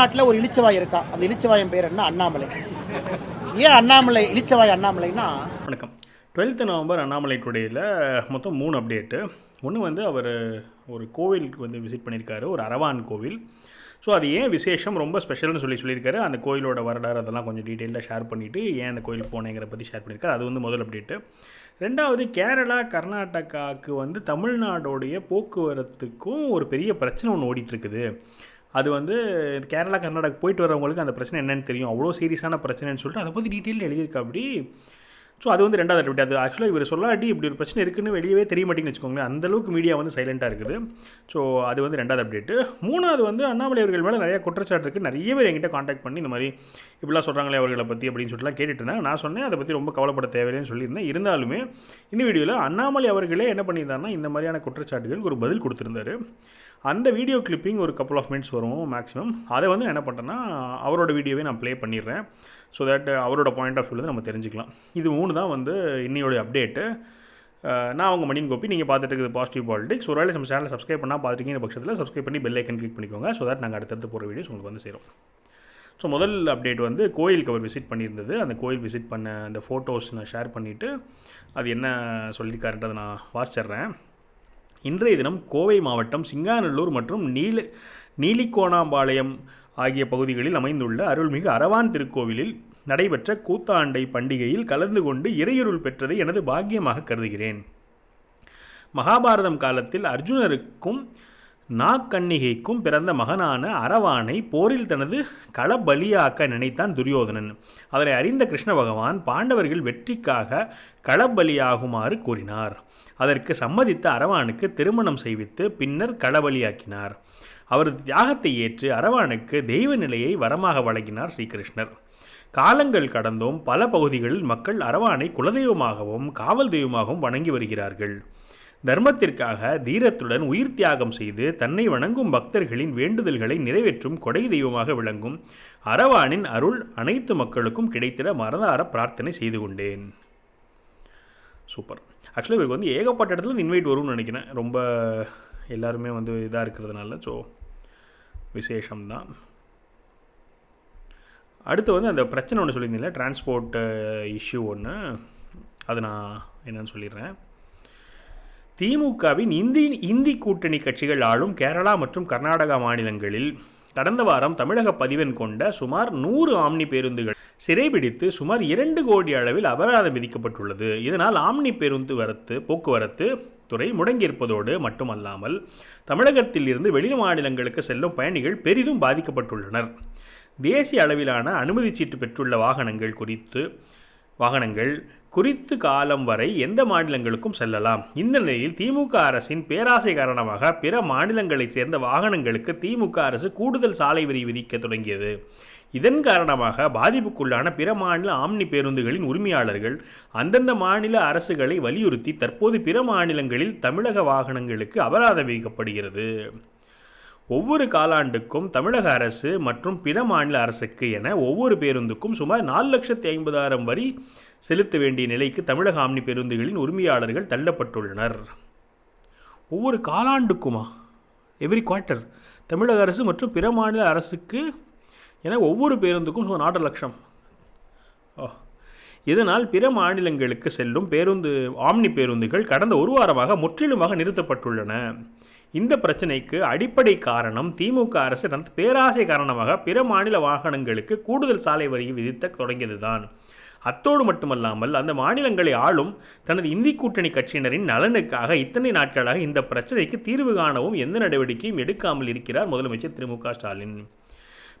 தமிழ்நாட்டில் ஒரு இழிச்சவாய் இருக்கா? அந்த இழிச்சவாயின் பேர் என்ன? அண்ணாமலை. ஏன் அண்ணாமலை இழிச்சவாய் அண்ணாமலைன்னா வணக்கம். டுவெல்த்து நவம்பர் அண்ணாமலை டுடேயில் மொத்தம் மூணு அப்டேட்டு ஒன்று வந்து அவர் ஒரு கோவிலுக்கு வந்து விசிட் பண்ணியிருக்காரு ஒரு அரவான் கோவில். ஸோ அது ஏன் விசேஷம்? ரொம்ப ஸ்பெஷல்னு சொல்லி சொல்லியிருக்காரு. அந்த கோயிலோட வரலாறு அதெல்லாம் கொஞ்சம் டீட்டெயிலாக ஷேர் பண்ணிவிட்டு ஏன் அந்த கோயிலுக்கு போனேங்கிற பற்றி ஷேர் பண்ணியிருக்காரு. அது வந்து முதல் அப்டேட்டு ரெண்டாவது கேரளா கர்நாடகாவுக்கு வந்து தமிழ்நாடோடைய போக்குவரத்துக்கும் ஒரு பெரிய பிரச்சனை ஒன்று ஓடிட்டுருக்குது அது வந்து கேரளா கர்நாடகா போயிட்டு வரவங்களுக்கு அந்த பிரச்சனை என்னென்னு தெரியும். அவ்வளோ சீரியஸான பிரச்சனைன்னு சொல்லிட்டு அதை பற்றி டீட்டெயில் எழுதியிருக்கா அப்படி. ஸோ அது வந்து ரெண்டாவது அப்டேட் அது ஆக்சுவலாக இவர் சொல்லாட்டி இப்படி ஒரு பிரச்சனை இருக்குன்னு வெளியவே தெரிய மாட்டேங்குன்னு வச்சுக்கோங்களேன். அந்த அளவுக்கு மீடியா வந்து சைலண்ட்டாக இருக்குது. ஸோ அது வந்து ரெண்டாவது அப்டேட்டு மூணாவது வந்து அண்ணாமலை அவர்கள் மேலே நிறையா குற்றச்சாட்டு இருக்குது நிறைய பேர் என்கிட்ட காண்டாக்ட் பண்ணி இந்த மாதிரி இப்படிலாம் சொல்கிறாங்களே அவர்களை பற்றி அப்படின்னு சொல்லிட்டுலாம் கேட்டுட்டு இருந்தாங்க நான் சொன்னேன் அதை பற்றி ரொம்ப கவலைப்பட தேவையில்லைன்னு சொல்லியிருந்தேன். இருந்தாலுமே இந்த வீடியோவில் அண்ணாமலை அவர்களே என்ன பண்ணியிருந்தாருன்னா இந்த மாதிரியான குற்றச்சாட்டுகளுக்கு ஒரு பதில் கொடுத்துருந்தாரு. அந்த வீடியோ கிளிப்பிங் ஒரு கப்பல் ஆஃப் மினிட்ஸ் வரும் மேக்ஸிமம் அதை வந்து நான் என்ன பண்ணுறேன்னா அவரோட வீடியோவே நான் ப்ளே பண்ணிடுறேன். ஸோ தட் அவரோட பாயிண்ட் ஆஃப் வியூவில் நம்ம தெரிஞ்சுக்கலாம். இது மூணு தான் வந்து இன்னையோடைய அப்டேட்டு நான் அவங்க மணியின் கோப்பி நீங்கள் பார்த்துட்டு இருக்குது பாசிட்டிவ் பாலிடிக்ஸ் ஒரு வேளை நம்ம சேனலை சப்ஸ்கிரைப் பண்ணால் பார்த்துருக்கீங்க பட்சத்தில் சப்ஸ்கிரைப் பண்ணி பெல் ஐக்கன் கிளிக் பண்ணிக்கோங்க. ஸோ தட் நாங்கள் அடுத்தடுத்து போகிற வீடியோஸ் உங்களுக்கு வந்து சேரும். ஸோ முதல் அப்டேட் வந்து கோயிலுக்கு அவர் விசிட் பண்ணியிருந்தது. அந்த கோயில் விசிட் பண்ண அந்த ஃபோட்டோஸ் நான் ஷேர் பண்ணிவிட்டு அது என்ன சொல்லியிருக்காருன்றதை நான் வாசிச்சிட்றேன். இன்றைய தினம் கோவை மாவட்டம் சிங்காநல்லூர் மற்றும் நீல நீலிக்கோணாம்பாளையம் ஆகிய பகுதிகளில் அமைந்துள்ள அருள்மிகு அரவான் திருக்கோவிலில் நடைபெற்ற கூத்தாண்டை பண்டிகையில் கலந்து கொண்டு இறையுருள் பெற்றதை எனது பாக்கியமாக கருதுகிறேன். மகாபாரதம் காலத்தில் அர்ஜுனருக்கும் நாக்கன்னிகைக்கும் பிறந்த மகனான அரவானை போரில் தனது களபலியாக்க நினைத்தான் துரியோதனன். அதனை அறிந்த கிருஷ்ண பகவான் பாண்டவர்கள் வெற்றிக்காக களபலியாகுமாறு கூறினார். அதற்கு சம்மதித்த அரவானுக்கு திருமணம் செய்வித்து பின்னர் களபலியாக்கினார். அவரது தியாகத்தை ஏற்று அரவானுக்கு தெய்வ நிலையை வரமாக வழங்கினார் ஸ்ரீகிருஷ்ணர். காலங்கள் கடந்தும். பல பகுதிகளில் மக்கள் அரவானை குலதெய்வமாகவும் காவல் தெய்வமாகவும் வணங்கி வருகிறார்கள். தர்மத்திற்காக தீரத்துடன் உயிர் தியாகம் செய்து தன்னை வணங்கும் பக்தர்களின் வேண்டுதல்களை நிறைவேற்றும் கொடை தெய்வமாக விளங்கும் அரவானின் அருள் அனைத்து மக்களுக்கும் கிடைத்திட மறந்தார பிரார்த்தனை செய்து கொண்டேன். சூப்பர். ஆக்சுவலாக இவருக்கு வந்து ஏகப்பட்ட இடத்துல இன்வைட் வரும்னு நினைக்கிறேன். ரொம்ப எல்லாருமே வந்து இதாக இருக்கிறதுனால ஸோ விசேஷம்தான். அடுத்து வந்து அந்த பிரச்சனை ஒன்று சொல்லியிருந்தீங்களா டிரான்ஸ்போர்ட் இஷ்யூ ஒன்று அது நான் என்னன்னு சொல்லிடுறேன். திமுகவின் இந்தி இந்தி கூட்டணி கட்சிகள் ஆளும் கேரளா மற்றும் கர்நாடகா மாநிலங்களில் கடந்த வாரம் தமிழக பதிவெண் கொண்ட சுமார் நூறு ஆம்னி பேருந்துகள் சிறைபிடித்து சுமார் இரண்டு கோடி அளவில் அபராதம் விதிக்கப்பட்டுள்ளது. இதனால் ஆம்னி பேருந்து வரத்து போக்குவரத்து துறை முடங்கியிருப்பதோடு மட்டுமல்லாமல் தமிழகத்தில் இருந்து வெளி மாநிலங்களுக்கு செல்லும் பயணிகள் பெரிதும் பாதிக்கப்பட்டுள்ளனர். தேசிய அளவிலான அனுமதி சீட்டு பெற்றுள்ள வாகனங்கள் குறித்து வாகனங்கள் குறித்து காலம் வரை எந்த மாநிலங்களுக்கும் செல்லலாம். இந்த நிலையில் திமுக அரசின் பேராசை காரணமாக பிற மாநிலங்களைச் சேர்ந்த வாகனங்களுக்கு திமுக அரசு கூடுதல் சாலை வரி விதிக்க தொடங்கியது. இதன் காரணமாக பாதிப்புக்குள்ளான பிற மாநில ஆம்னி பேருந்துகளின் உரிமையாளர்கள் அந்தந்த மாநில அரசுகளை வலியுறுத்தி தற்போது பிற மாநிலங்களில் தமிழக வாகனங்களுக்கு அபராதம் விதிக்கப்படுகிறது. ஒவ்வொரு காலாண்டுக்கும் தமிழக அரசு மற்றும் பிற மாநில அரசுக்கு என ஒவ்வொரு பேருந்துக்கும் சுமார் நாலு லட்சத்தி ஐம்பதாயிரம் வரி செலுத்த வேண்டிய நிலைக்கு தமிழக ஆம்னி பேருந்துகளின் உரிமையாளர்கள் தள்ளப்பட்டுள்ளனர். ஒவ்வொரு காலாண்டுக்குமா? எவ்ரி குவார்ட்டர் தமிழக அரசு மற்றும் பிற மாநில அரசுக்கு என ஒவ்வொரு பேருந்துக்கும் சுமார் நாலு லட்சம். ஓ இதனால் பிற மாநிலங்களுக்கு செல்லும் பேருந்து ஆம்னி பேருந்துகள் கடந்த ஒரு வாரமாக முற்றிலுமாக நிறுத்தப்பட்டுள்ளன. இந்த பிரச்சனைக்கு அடிப்படை காரணம் திமுக அரசு தனது பேராசை காரணமாக பிற மாநில வாகனங்களுக்கு கூடுதல் சாலை வரியை விதித்த தொடங்கியதுதான். அத்தோடு மட்டுமல்லாமல் அந்த மாநிலங்களை ஆளும் தனது இந்தி கூட்டணி கட்சியினரின் நலனுக்காக இத்தனை நாட்களாக இந்த பிரச்சனைக்கு தீர்வு காணவும் எந்த நடவடிக்கையும் எடுக்காமல் இருக்கிறார் முதலமைச்சர் திரு மு ஸ்டாலின்.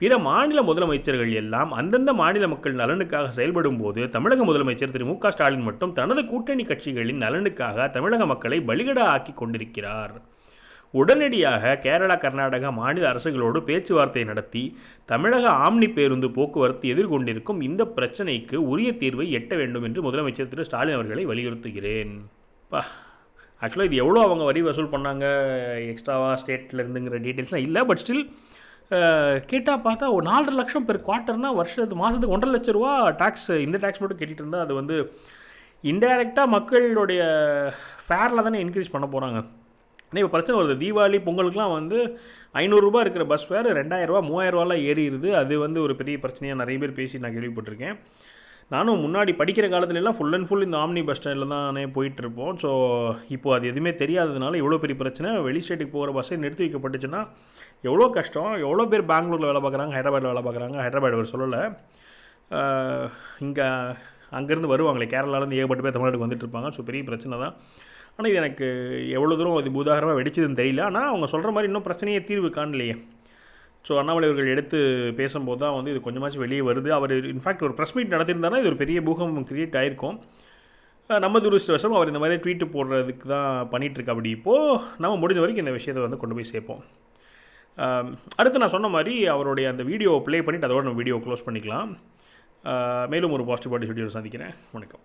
பிற மாநில முதலமைச்சர்கள் எல்லாம் அந்தந்த மாநில மக்கள் நலனுக்காக செயல்படும் போது தமிழக முதலமைச்சர் திரு மு ஸ்டாலின் மட்டும் தனது கூட்டணி கட்சிகளின் நலனுக்காக தமிழக மக்களை பலிகடா ஆக்கி கொண்டிருக்கிறார். உடனடியாக கேரளா கர்நாடகா மாநில அரசுகளோடு பேச்சுவார்த்தை நடத்தி தமிழக ஆம்னி பேருந்து போக்குவரத்து எதிர்கொண்டிருக்கும் இந்த பிரச்சனைக்கு உரிய தீர்வை எட்ட வேண்டும் என்று முதலமைச்சர் திரு. ஸ்டாலின் அவர்களை வலியுறுத்துகிறேன். பா ஆக்சுவலாக இது எவ்வளோ அவங்க வரி வசூல் பண்ணாங்க எக்ஸ்ட்ராவாக ஸ்டேட்டில் இருந்துங்கிற டீட்டெயில்ஸ்லாம் இல்லை பட் ஸ்டில் கேட்டால் பார்த்தா ஒரு நாலரை லட்சம் பெர் குவார்ட்டர்னால் வருஷத்து மாதத்துக்கு ஒன்றரை லட்ச ரூபா டேக்ஸ் இந்த டேக்ஸ் மட்டும் கேட்டுட்டு இருந்தால் அது வந்து இன்டைரக்டாக மக்களுடைய ஃபேரில் தானே இன்க்ரீஸ் பண்ண போகிறாங்க ஆனால் இப்போ பிரச்சனை வருது. தீபாவளி பொங்கலுக்குலாம் வந்து ஐநூறுரூபா இருக்கிற பஸ் ஃபேர் ரெண்டாயிரரூவா மூவாயிரரூவாலாம் ஏறிடுது. அது வந்து ஒரு பெரிய பிரச்சனையாக நிறைய பேர் பேசி நான் கேள்விப்பட்டிருக்கேன். நானும் முன்னாடி படிக்கிற காலத்துலலாம் ஃபுல் அண்ட் ஃபுல் இந்த ஆம்னி பஸ் ஸ்டாண்டில் தானே போயிட்டு இருப்போம் ஸோ இப்போது அது எதுவுமே தெரியாததுனால எவ்வளோ பெரிய பிரச்சனை. வெளி ஸ்டேட்டுக்கு போகிற பஸ்ஸை நிறுத்தி வைக்கப்பட்டுச்சுன்னா எவ்வளோ கஷ்டம்? எவ்வளோ பேர் பெங்களூரில் வேலை பார்க்குறாங்க ஹைதராபாத்தில் வேலை பார்க்குறாங்க? ஹைதராபாத் அவர் சொல்லலை. இங்கே அங்கேருந்து வருவாங்களே. கேரளாலேருந்து ஏகப்பட்ட பேர் தமிழ்நாட்டுக்கு வந்துட்டு இருப்பாங்க. ஸோ பெரிய பிரச்சனை தான். ஆனால் இது எனக்கு எவ்வளோ தூரம் அது பூதாகரமாக வெடிச்சதுன்னு தெரியல. ஆனால் அவங்க சொல்கிற மாதிரி இன்னும் பிரச்சனையே தீர்வு காணலையே. ஸோ அண்ணாமலை அவர்கள் எடுத்து பேசும்போது தான் வந்து இது கொஞ்சமாச்சும் வெளியே வருது. அவர் இன்ஃபேக்ட் ஒரு ப்ரெஸ் மீட் நடத்தியிருந்தாருன்னா இது ஒரு பெரிய பூகம்பம் கிரியேட் ஆயிருக்கும். நம்ம துரதிருஷ்டவசம் அவர் இந்த மாதிரி ட்வீட்டு போடுறதுக்கு தான் பண்ணிகிட்ருக்க அப்படி இப்போது நம்ம முடிஞ்ச வரைக்கும் இந்த விஷயத்தை வந்து கொண்டு போய் சேர்ப்போம். அடுத்து நான் சொன்ன மாதிரி அவருடைய அந்த வீடியோ ப்ளே பண்ணிவிட்டு அதோட நம்ம வீடியோ க்ளோஸ் பண்ணிக்கலாம். மேலும் ஒரு பாசிட்டிவ் பாட்டி வீடியோ சந்திக்கிறேன். வணக்கம்.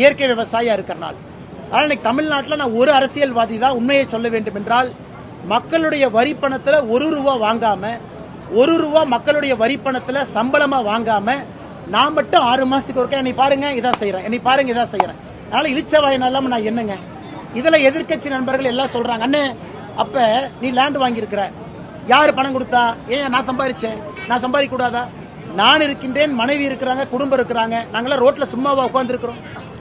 இயற்கை விவசாயியாக இருக்கிறனால. ஆனால் இன்னைக்கு தமிழ்நாட்டில் நான் ஒரு அரசியல்வாதி தான் உண்மையை சொல்ல வேண்டும் என்றால் மக்களுடைய வரி பணத்தில் ஒரு ரூபா வாங்காம ஒரு ரூபா மக்களுடைய வரி பணத்தில் சம்பளமாக வாங்காம நான் மட்டும் ஆறு மாதத்துக்கு ஒருக்கா என்னை பாருங்க இதான் செய்கிறேன் என்னை பாருங்க இதான் செய்யறேன் அதனால இழிச்சவாயன் இல்லாம நான் என்னங்க? இதில் எதிர்க்கட்சி நண்பர்கள் எல்லாம் சொல்கிறாங்க அண்ணே அப்போ நீ லேண்ட் வாங்கியிருக்கிற. யார் பணம் கொடுத்தா? ஏன் நான் சம்பாதிச்சேன் நான் சம்பாதிக்கூடாதா நான் இருக்கின்றேன் மனைவி இருக்கிறாங்க குடும்பம் இருக்கிறாங்க. நாங்களாம் ரோட்டில் சும்மாவா உட்காந்துருக்குறோம்